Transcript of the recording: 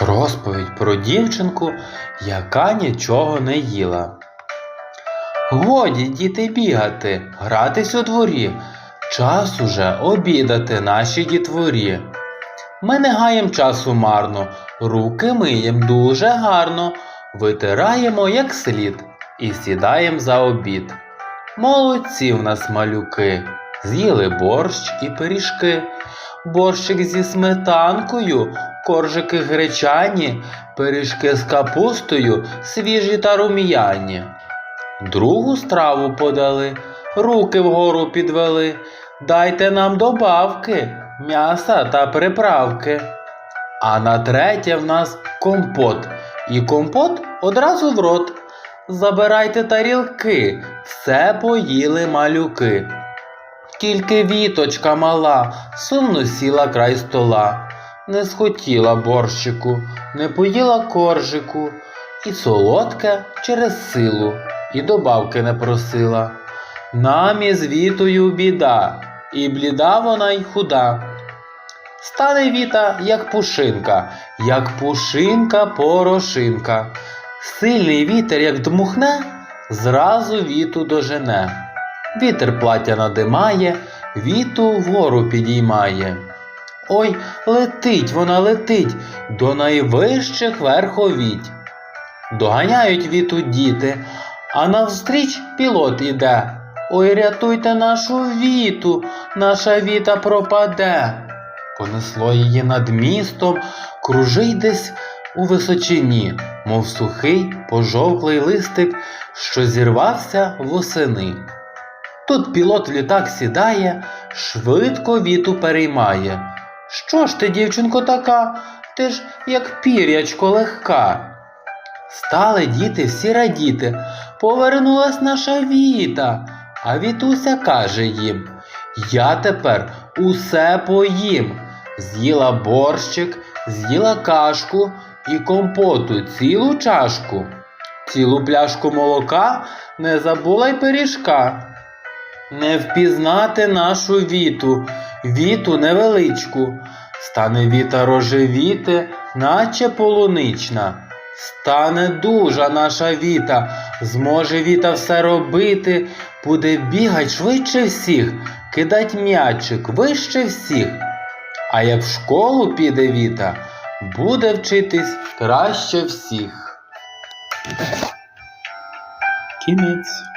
Розповідь про дівчинку, яка нічого не їла. Годі, діти, бігати, гратись у дворі. Час уже обідати наші дітворі. Ми не гаєм часу марно, руки миєм дуже гарно, витираємо як слід і сідаєм за обід. Молодці в нас малюки, з'їли борщ і пиріжки, борщик зі сметанкою, коржики гречані, пиріжки з капустою, свіжі та рум'яні. Другу страву подали, руки вгору підвели. Дайте нам добавки, м'яса та приправки. А на третє в нас компот. І компот одразу в рот. Забирайте тарілки, все поїли малюки. Тільки віточка мала сумно сіла край стола, не схотіла борщику, не поїла коржику, і солодке через силу, і добавки не просила. Нам із вітою біда, і бліда вона й худа. Стане віта, як пушинка, як пушинка порошинка. Сильний вітер, як дмухне, зразу віту дожене. Вітер плаття надимає, віту вгору підіймає. Ой, летить вона летить до найвищих верховіть. Доганяють віту діти, а навстріч пілот іде. Ой, рятуйте нашу віту, наша віта пропаде. Понесло її над містом, кружить десь у височині, мов сухий пожовклий листик, що зірвався восени. Тут пілот літак сідає, швидко віту переймає. Що ж ти, дівчинко, така? Ти ж як пірячко легка. Стали діти всі радіти, повернулась наша віта, а вітуся каже їм: Я тепер усе поїм. З'їла борщик, з'їла кашку і компоту цілу чашку. Цілу пляшку молока не забула й пиріжка. Не впізнати нашу віту, віту невеличку. Стане віта рожевіти, наче полунична. Стане дужа наша віта, зможе віта все робити, буде бігать швидше всіх, кидать м'ячик вище всіх. А як в школу піде віта, буде вчитись краще всіх. Кінець.